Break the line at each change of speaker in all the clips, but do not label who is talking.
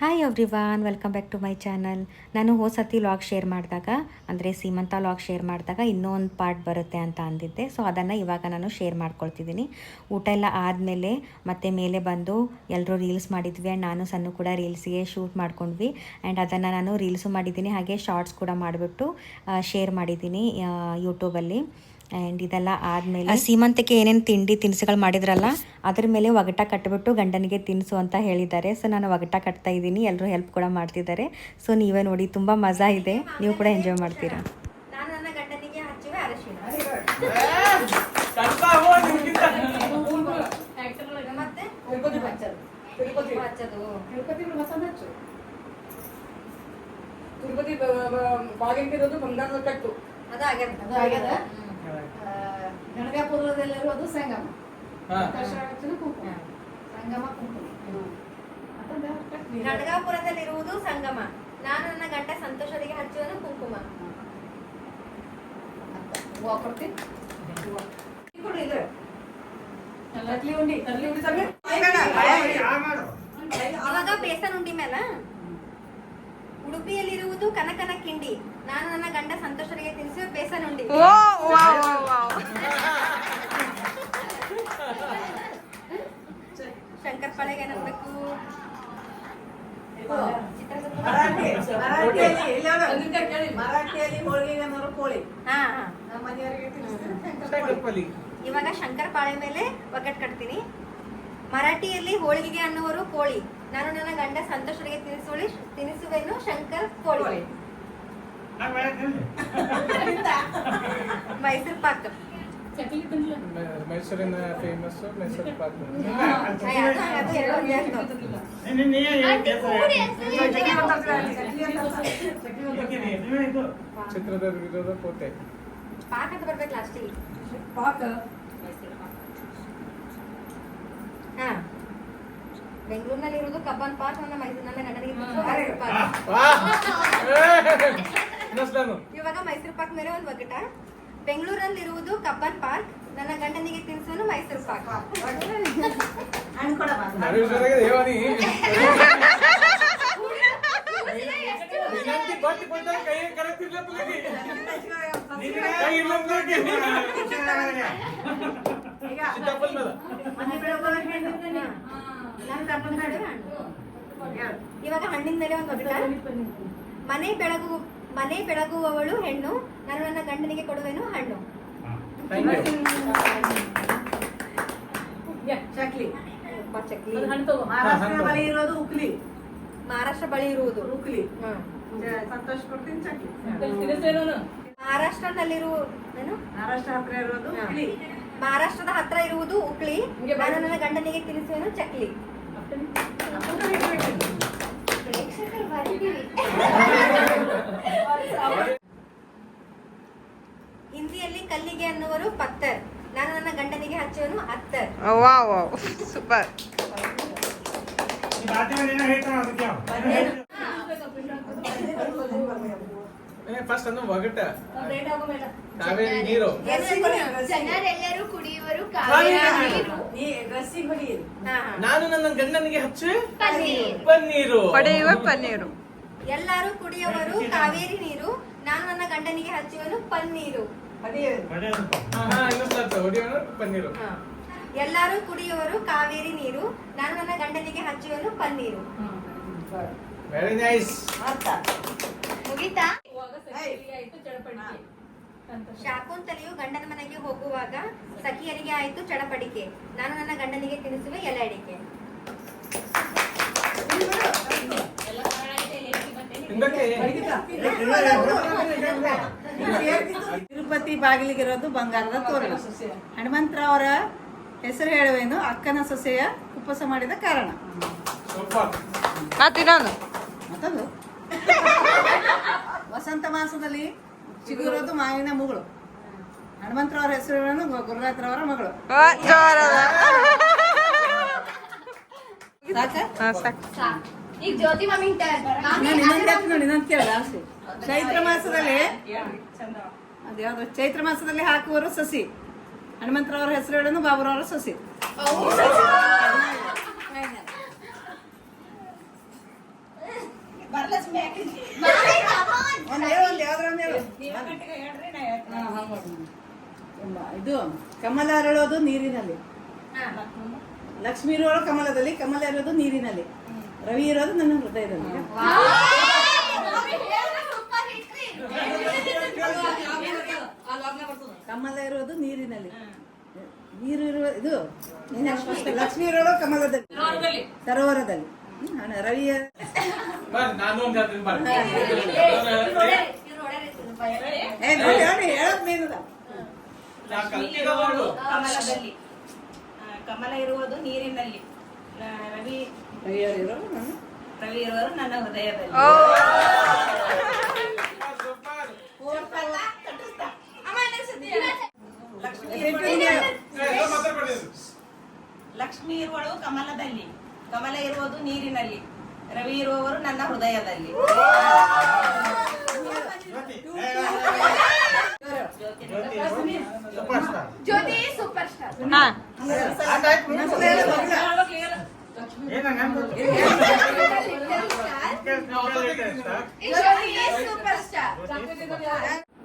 Hi everyone welcome back to my channel ನಾನು ಹೋದ ಸತಿ ಲಾಗ್ ಶೇರ್ ಮಾಡಿದಾಗ, ಅಂದರೆ ಸೀಮಂತ ಲಾಗ್ ಶೇರ್ ಮಾಡಿದಾಗ ಇನ್ನೂ ಒಂದು ಪಾರ್ಟ್ ಬರುತ್ತೆ ಅಂತ ಅಂದಿದ್ದೆ. ಸೊ ಅದನ್ನು ಇವಾಗ ನಾನು ಶೇರ್ ಮಾಡ್ಕೊಳ್ತಿದ್ದೀನಿ. ಊಟ ಎಲ್ಲ ಆದಮೇಲೆ ಮತ್ತೆ ಮೇಲೆ ಬಂದು ಎಲ್ಲರೂ ರೀಲ್ಸ್ ಮಾಡಿದ್ವಿ ಆ್ಯಂಡ್ ನಾನು ಸಣ್ಣ ಕೂಡ ರೀಲ್ಸ್ಗೆ ಶೂಟ್ ಮಾಡ್ಕೊಂಡ್ವಿ. ಆ್ಯಂಡ್ ಅದನ್ನು ನಾನು ರೀಲ್ಸು ಮಾಡಿದ್ದೀನಿ, ಹಾಗೆ ಶಾರ್ಟ್ಸ್ ಕೂಡ ಮಾಡಿಬಿಟ್ಟು ಶೇರ್ ಮಾಡಿದ್ದೀನಿ ಯೂಟ್ಯೂಬಲ್ಲಿ ಆ್ಯಂಡ್ ಇದೆಲ್ಲ ಆದಮೇಲೆ ಸೀಮಂತಕ್ಕೆ ಏನೇನು ತಿಂಡಿ ತಿನಿಸುಗಳು ಮಾಡಿದ್ರಲ್ಲ ಅದ್ರ ಮೇಲೆ ಒಗಟ ಕಟ್ಟಿಬಿಟ್ಟು ಗಂಡನಿಗೆ ತಿನಿಸು ಅಂತ ಹೇಳಿದ್ದಾರೆ. ಸೊ ನಾನು ಒಗಟ ಕಟ್ತಾ ಇದ್ದೀನಿ. ಎಲ್ಲರೂ ಹೆಲ್ಪ್ ಕೂಡ ಮಾಡ್ತಿದ್ದಾರೆ. ಸೊ ನೀವೇ ನೋಡಿ ತುಂಬ ಮಜಾ ಇದೆ. ನೀವು ಕೂಡ ಎಂಜಾಯ್ ಮಾಡ್ತೀರಾ? ನಾನು ನನ್ನ ಗಂಡನಿಗೆ ಹಚ್ಚುವೆ ಅರಶಿನ. ಮತ್ತೆ? ಹಚ್ಚೋದು.
ತಿರುಪತಿ ಬಾಗಿಲಿರೋದು ಬಂಗಾರದ ಕಟ್ಟು.
ಅದು ಆಗ್ಯದ
ಆಗ್ಯದ? ಗಣಗಾಪುರದಲ್ಲಿರೋದು ಸಂಗಮ. ಕುಂಕುಮ. ಸಂಗಮ ಕುಂಕುಮ.
ಗಣಗಾಪುರದಲ್ಲಿರುವುದು ಸಂಗಮ. ನಾನು ನನ್ನ ಗಂಟ ಸಂತೋಷರಿಗೆ ಹಚ್ಚುವನು ಕುಂಕುಮ. ಇವಾಗ ಬೇಸನ್ ಉಂಡಿ ಮೇಲ. ಉಡುಪಿಯಲ್ಲಿರುವುದು ಕನಕನ ಕಿಂಡಿ. ನಾನು ನನ್ನ ಗಂಡ ಸಂತೋಷರಿಗೆ ತಿನ್ನಿಸುವ ಬೇಸನ್ ಉಂಡಿ ಶಂಕರ್ ಪಾಳೆಗೆ ಏನಬೇಕು
ಮರಾಠಿ ಮರಾಠಿಯಲ್ಲಿ ಇಲ್ಲಿ ನೋಡು.
ಅದನ್ನ ಕೇಳಿ.
ಮರಾಠಿಯಲ್ಲಿ ಹೋಳಿಗೆ ಅನ್ನೋರು ಕೋಳಿ.
ಹಾ ಹಾ.
ಮನೆಯವರಿಗೆ ತಿನ್ನಿಸ್ತಾರೆ ಶಂಕರ್
ಇವಾಗ ಶಂಕರ್ ಪಾಳೆ ಮೇಲೆ ಒಗ್ಗಟ್ಟು ಕಟ್ತೀನಿ. ಮರಾಠಿಯಲ್ಲಿ ಹೋಳಿಗೆ ಅನ್ನುವರು ಕೋಳಿ. ನಾನು ನನ್ನ ಗಂಡ ಸಂತೋಷರಿಗೆ ತಿನಿಸುವಳಿ ತಿನಿಸುವೆನು ಶಂಕರ್ ಕೋಳಿ. ಮೈಸೂರು ಪಾಕ್
ಚಕ್ಲಿ ತಿನ್ಲ?
ಮೈಸೂರಿನ ಫೇಮಸ್ ಮೈಸೂರು ಪಾಕ್
ಅದು ಎರಡು ಒಂದೇ ಆಗ್ತಾವ.
ಚಕ್ಲಿ ಮಾತಾಡ್ತಾರೆ ಅಲ್ಲಿ, ಚಕ್ಲಿ ಅಂತಾರೆ.
ಚಿತ್ರದುರ್ಗದ ಕೋಟೆ
ಪಾಕ್ ಅಂತ ಬರ್ಬೇಕು ಲಾಸ್ಟಿಗೆ
ಪಾಕ
ಹಾ ಬೆಂಗಳೂರಿನಲ್ಲಿ ಇರುವುದು ಕಬ್ಬನ್ ಪಾರ್ಕ್ ನನ್ನ ಮೈಸೂರು ನನ್ನ ಗಂಡನಿಗೆ ಇವಾಗ ಮೈಸೂರು ಪಾಕ್ ಮೇಲೆ ಒಂದು ಒಗ್ಗಟ. ಬೆಂಗಳೂರಲ್ಲಿ ಇರುವುದು ಕಬ್ಬನ್ ಪಾರ್ಕ್. ನನ್ನ ಗಂಡನಿಗೆ ತಿನ್ಸೋನು ಮೈಸೂರು ಪಾಕ್. ಇವಾಗ ಹಣ್ಣಿನ ಮೇಲೆ ಒಂದು ಒಗ್ಗಟ. ಮನೆ ಬೆಳಗು ಮನೆ ಬೆಳಗುವವಳು ಹೆಣ್ಣು ನಾನು ನನ್ನ ಗಂಡನಿಗೆ ಕೊಡುವೆನು ಹಣ್ಣು.
ಚಕ್ಲಿ. ಮಹಾರಾಷ್ಟ್ರ ಬಳಿ ಇರೋದು ಉಕ್ಲಿ.
ಮಹಾರಾಷ್ಟ್ರ ಬಳಿ ಇರುವುದು.
ಉಕ್ಲಿ. ಸಂತೋಷ್ ಕೊಡ್ತೀನಿ ಚಕ್ಲಿ?
ಮಹಾರಾಷ್ಟ್ರದಲ್ಲಿರುವ
ಮಹಾರಾಷ್ಟ್ರ ಹತ್ರ ಇರೋದು ಉಕ್ಲಿ.
ಮಹಾರಾಷ್ಟ್ರದ ಹತ್ರ ಇರುವುದು ಉಕ್ಲಿ. ನಾನು. ನನ್ನ ಗಂಡನಿಗೆ ತಿನ್ನಿಸುವೆನು ಚಕ್ಲಿ. ಹಿಂದಿಯಲ್ಲಿ ಕಲ್ಲಿಗೆ ಅನ್ನುವರು ಪತ್ತರ್ ನಾನು ನನ್ನ ಗಂಡನಿಗೆ ಹಚ್ಚುವನು attar.
Wow wow. Super.
First ಅಂದ್ರೆ ಒಗಟ. ಕಾವೇರಿ ನೀರು.
ಜನರೆಲ್ಲರೂ ಕುಡಿಯುವರು
ಕಾವೇರಿ. ನಾನು ನನ್ನ ಗಂಡನಿಗೆ ಹಚ್ಚು?
ಪನ್ನೀರ್.
ಪಡೆಯುವ ಪನ್ನೀರು.
ಎಲ್ಲರೂ ಕುಡಿಯುವರು ಕಾವೇರಿ ನೀರು. ನಾನು ನನ್ನ ಗಂಡನಿಗೆ ಹಚ್ಚುವನು ಪನ್ನೀರು.
ಪನ್ನೀರು.
ಎಲ್ಲರೂ ಕುಡಿಯುವರು ಕಾವೇರಿ ನೀರು. ನಾನು ನನ್ನ ಗಂಡನಿಗೆ ಹಚ್ಚುವನು ಪನ್ನೀರು.
ವೆರಿ ನೈಸ್
ಮುಗಿತಾ?
ಹೋಗುವಾಗ ಸಖಿಯರಿಗೆ ಆಯ್ತು ಚಡಪಡಿಕೆ. ಸಂತೋಷ.
ಶಾಕುಂತಲೆಯು ಗಂಡನ ಮನೆಗೆ ಹೋಗುವಾಗ ಸಖಿಯರಿಗೆ ಆಯಿತು ಚಡಪಡಿಕೆ ನಾನು ನನ್ನ ಗಂಡನಿಗೆ ತಿನಿಸುವೆ ಎಲೆ ಅಡಿಕೆ
ತಿರುಪತಿ ಬಾಗಿಲಿಗಿರೋದು ಬಂಗಾರದ ತೋರಣ ಹನುಮಂತರಾವರ ಹೆಸರು ಹೇಳುವೇನು ಅಕ್ಕನ ಸೊಸೆಯ ಉಪವಾಸ ಮಾಡಿದ ಕಾರಣ ಮತ್ತೊಂದು ವಸಂತ ಮಾಸದಲ್ಲಿ ಚಿಗುರೋದು ಮಾವಿನ ಮಗಳು. ಹನುಮಂತರವರ ಹೆಸರು ಗುರುನಾಥರವರ ಮಗಳು. ಚೈತ್ರ ಮಾಸದಲ್ಲಿ ಅದ್ಯಾವ್ದು ಚೈತ್ರ ಮಾಸದಲ್ಲಿ ಹಾಕುವರು ಸಸಿ. ಹನುಮಂತರವರ ಹೆಸರು ಹೇಳೋನು ಬಾಬುರವರ ಸಸಿ. ಬರ್ಲಸ್ ಹೇಳು ಒಂದು ಯಾವ್ದಾರ ಒಂದು ಹೇಳು ಹಾ, ಹಂಗ್ ಮಾಡು. ಎಂಬ- ಇದು ಕಮಲ ಅರಳೋದು ನೀರಿನಲ್ಲಿ. ಲಕ್ಷ್ಮಿ. ಇರೋಳು ಕಮಲದಲ್ಲಿ ಕಮಲ ಇರೋದು ನೀರಿನಲ್ಲಿ. ರವಿ ಇರೋದು ನನ್ನ ಹೃದಯದಲ್ಲಿ. ಕಮಲ ಇರೋದು ನೀರಿನಲ್ಲಿ. ನೀರು ಇರುವ ಇದು ಲಕ್ಷ್ಮಿ. ಇರೋಳು ಕಮಲದಲ್ಲಿ. ಸರೋವರದಲ್ಲಿ ರವಿಯ
ಕಮಲ ಇರುವುದು ನೀರಿನಲ್ಲಿ ರವಿ ರವಿ ಇರುವರು ನನ್ನ ಹೃದಯದಲ್ಲಿ ಲಕ್ಷ್ಮಿ ಇರುವಳು ಕಮಲದಲ್ಲಿ ಕಮಲ ಇರುವುದು ನೀರಿನಲ್ಲಿ ರವಿ ಇರುವವರು ನನ್ನ ಹೃದಯದಲ್ಲಿ.
ಜ್ಯೋತಿ ಸೂಪರ್ ಸ್ಟಾರ್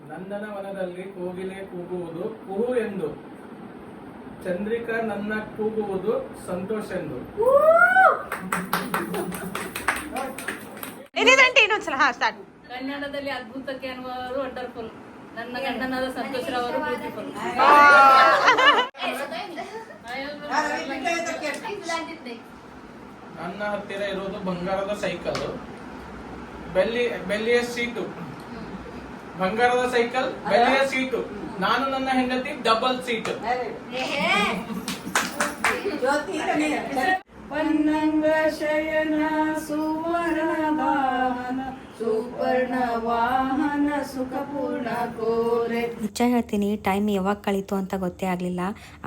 ನಂದನವನದಲ್ಲಿ ಕೋಗಿಲೆ ಕೂಗುವುದು ಕುಹು ಎಂದು ಚಂದ್ರಿಕಾ ನನ್ನ ಕೂಗುವುದು ಸಂತೋಷ ಎಂದು.
ಏನಿದಂటే ಇನ್ನೊಂದ್ಸಲ ಹಾ ಸ್ಟಾರ್ಟ್
ಕನ್ನಡದಲ್ಲಿ ಅದ್ಭುತಕ್ಕೆ ಅನ್ನುವರು ವಂಡರ್ಫುಲ್ ನನ್ನ ಗಂಡನಾದ ಸಂತೋಷರವರು ಬ್ಯೂಟಿಫುಲ್
ಆ, ರವಿ ಬಿಟ್ಟ ಇದಕ್ಕೆ.
ನನ್ನ ಹತ್ತಿರ ಇರೋದು ಬಂಗಾರದ ಸೈಕಲ್ ಬೆಲ್ಲಿ ಬೆಲ್ಲಿಯ ಸೀಟು ಬಂಗಾರದ ಸೈಕಲ್ ಬೆಲೆಯ ಸೀಟು. ನಾನು ನನ್ನ ಹೆಂಡತಿ ಡಬಲ್ ಸೀಟ್.
ಪನ್ನಂಗ ಶಯನ ಸುವರ್ಣ
ನಿಜ ಹೇಳ್ತೀನಿ ಟೈಮ್ ಯಾವಾಗ ಕಳೀತು ಅಂತ ಗೊತ್ತೇ ಆಗಲಿಲ್ಲ.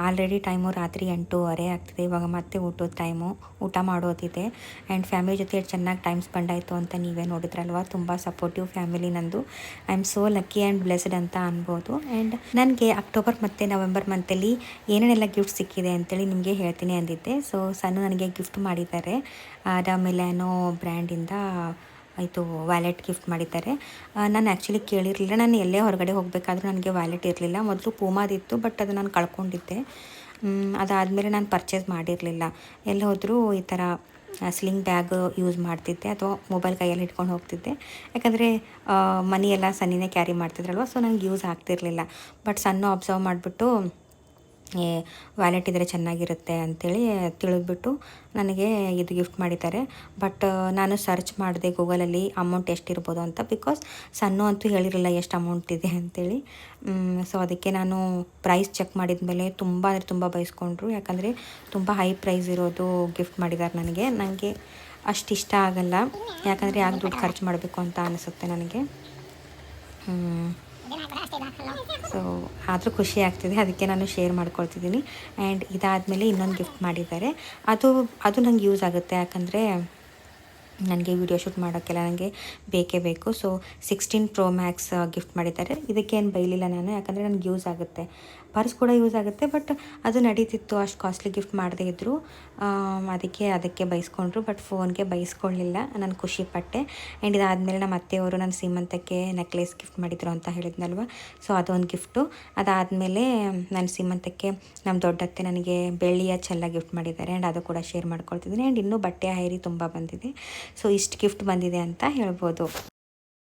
ಆಲ್ರೆಡಿ ಟೈಮು ರಾತ್ರಿ ಎಂಟೂವರೆ ಆಗ್ತಿದೆ. ಇವಾಗ ಮತ್ತೆ ಊಟದ ಟೈಮು ಊಟ ಮಾಡೋದಿದೆ. ಆ್ಯಂಡ್ ಫ್ಯಾಮಿಲಿ ಜೊತೆ ಚೆನ್ನಾಗಿ ಟೈಮ್ ಸ್ಪೆಂಡ್ ಆಯಿತು ಅಂತ ನೀವೇ ನೋಡಿದ್ರಲ್ವ? ತುಂಬ ಸಪೋರ್ಟಿವ್ ಫ್ಯಾಮಿಲಿ ನಂದು. I am so lucky and blessed ಅಂತ ಅನ್ಬೋದು. ಆ್ಯಂಡ್ ನನಗೆ ಅಕ್ಟೋಬರ್ ಮತ್ತು ನವೆಂಬರ್ ಮಂತಲ್ಲಿ ಏನೇನೆಲ್ಲ ಗಿಫ್ಟ್ ಸಿಕ್ಕಿದೆ ಅಂತೇಳಿ ನಿಮಗೆ ಹೇಳ್ತೀನಿ ಅಂದಿದ್ದೆ. ಸೊ ಸಣ್ಣ ನನಗೆ ಗಿಫ್ಟ್ ಮಾಡಿದ್ದಾರೆ. ದ ಮಿಲ್ಯಾನೋ ಬ್ರ್ಯಾಂಡಿಂದ ಆಯಿತು ವ್ಯಾಲೆಟ್ ಗಿಫ್ಟ್ ಮಾಡಿದ್ದಾರೆ. ನಾನು ಆ್ಯಕ್ಚುಲಿ ಕೇಳಿರಲಿಲ್ಲ. ನಾನು ಎಲ್ಲೇ ಹೊರಗಡೆ ಹೋಗಬೇಕಾದ್ರೂ ನನಗೆ ವ್ಯಾಲೆಟ್ ಇರಲಿಲ್ಲ. ಮೊದಲು ಪೂಮಾದಿತ್ತು ಬಟ್ ಅದು ನಾನು ಕಳ್ಕೊಂಡಿದ್ದೆ. ಅದಾದಮೇಲೆ ನಾನು ಪರ್ಚೇಸ್ ಮಾಡಿರಲಿಲ್ಲ. ಎಲ್ಲಿ ಹೋದರೂ ಈ ಥರ ಸ್ಲಿಂಗ್ ಬ್ಯಾಗ್ ಯೂಸ್ ಮಾಡ್ತಿದ್ದೆ, ಅಥವಾ ಮೊಬೈಲ್ ಕೈಯಲ್ಲಿ ಇಟ್ಕೊಂಡು ಹೋಗ್ತಿದ್ದೆ. ಯಾಕಂದರೆ ಮನಿ ಎಲ್ಲ ಸನ್ನಿನೇ ಕ್ಯಾರಿ ಮಾಡ್ತಿದ್ರಲ್ವ ಸೊ ನಂಗೆ ಯೂಸ್ ಆಗ್ತಿರಲಿಲ್ಲ. ಬಟ್ ಸಣ್ಣ ಅಬ್ಸರ್ವ್ ಮಾಡಿಬಿಟ್ಟು ವ್ಯಾಲೆಟ್ ಇದ್ದರೆ ಚೆನ್ನಾಗಿರುತ್ತೆ ಅಂಥೇಳಿ ತಿಳಿದ್ಬಿಟ್ಟು ನನಗೆ ಇದು ಗಿಫ್ಟ್ ಮಾಡಿದ್ದಾರೆ. ಬಟ್ ನಾನು ಸರ್ಚ್ ಮಾಡಿದೆ ಗೂಗಲಲ್ಲಿ ಅಮೌಂಟ್ ಎಷ್ಟಿರ್ಬೋದು ಅಂತ ಬಿಕಾಸ್ ಸಣ್ಣ ಅಂತೂ ಹೇಳಿರಲಿಲ್ಲ ಎಷ್ಟು ಅಮೌಂಟ್ ಇದೆ ಅಂಥೇಳಿ ಸೊ ಅದಕ್ಕೆ ನಾನು ಪ್ರೈಸ್ ಚೆಕ್ ಮಾಡಿದ ಮೇಲೆ ತುಂಬ ಅಂದರೆ ತುಂಬ ಬಯಸ್ಕೊಂಡ್ರು. ಯಾಕಂದರೆ ತುಂಬ ಹೈ ಪ್ರೈಸ್ ಇರೋದು ಗಿಫ್ಟ್ ಮಾಡಿದ್ದಾರೆ ನನಗೆ. ನನಗೆ ಅಷ್ಟು ಇಷ್ಟ ಆಗಲ್ಲ. ಯಾಕಂದರೆ ಯಾಕೆ ದುಡ್ಡು ಖರ್ಚು ಮಾಡಬೇಕು ಅಂತ ಅನಿಸುತ್ತೆ ನನಗೆ. ಸೊ ಆದರೂ ಖುಷಿ ಆಗ್ತಿದೆ. ಅದಕ್ಕೆ ನಾನು ಶೇರ್ ಮಾಡ್ಕೊಳ್ತಿದ್ದೀನಿ. ಆ್ಯಂಡ್ ಇದಾದಮೇಲೆ ಇನ್ನೊಂದು ಗಿಫ್ಟ್ ಮಾಡಿದ್ದಾರೆ. ಅದು ಅದು ನಂಗೆ ಯೂಸ್ ಆಗುತ್ತೆ. ಯಾಕಂದರೆ ನನಗೆ ವಿಡಿಯೋ ಶೂಟ್ ಮಾಡೋಕ್ಕೆಲ್ಲ ನನಗೆ ಬೇಕೇ ಬೇಕು. So sixteen pro max gift ಮಾಡಿದ್ದಾರೆ. ಇದಕ್ಕೇನು ಬೈಲಿಲ್ಲ ನಾನು. ಯಾಕಂದರೆ ನನಗೆ ಯೂಸ್ ಆಗುತ್ತೆ. ಪರ್ಸ್ ಕೂಡ ಯೂಸ್ ಆಗುತ್ತೆ, ಬಟ್ ಅದು ನಡೀತಿತ್ತು, ಅಷ್ಟು ಕಾಸ್ಟ್ಲಿ ಗಿಫ್ಟ್ ಮಾಡದೇ ಇದ್ದರು ಅದಕ್ಕೆ ಅದಕ್ಕೆ ಬೈಸ್ಕೊಂಡ್ರು, ಬಟ್ ಫೋನ್ಗೆ ಬೈಸ್ಕೊಳ್ಳಿಲ್ಲ ನಾನು ಖುಷಿ ಪಟ್ಟೆ ಆ್ಯಂಡ್ ಇದಾದಮೇಲೆ ನಮ್ಮ ಅತ್ತೆಯವರು ನನ್ನ ಸೀಮಂತಕ್ಕೆ ನೆಕ್ಲೆಸ್ ಗಿಫ್ಟ್ ಮಾಡಿದ್ರು ಅಂತ ಹೇಳಿದ್ನಲ್ವ? ಸೊ ಅದೊಂದು ಗಿಫ್ಟು ಅದಾದಮೇಲೆ ನನ್ನ ಸೀಮಂತಕ್ಕೆ ನಮ್ಮ ದೊಡ್ಡತ್ತೆ ನನಗೆ ಬೆಳ್ಳಿಯ ಚೆಲ್ಲ ಗಿಫ್ಟ್ ಮಾಡಿದ್ದಾರೆ ಆ್ಯಂಡ್ ಅದು ಕೂಡ ಶೇರ್ ಮಾಡ್ಕೊಳ್ತಿದ್ದೀನಿ. ಆ್ಯಂಡ್ ಇನ್ನೂ ಬಟ್ಟೆ, ಹೈರಿ ತುಂಬ ಬಂದಿದೆ. ಸೊ ಇಷ್ಟು ಗಿಫ್ಟ್ ಬಂದಿದೆ ಅಂತ ಹೇಳ್ಬೋದು.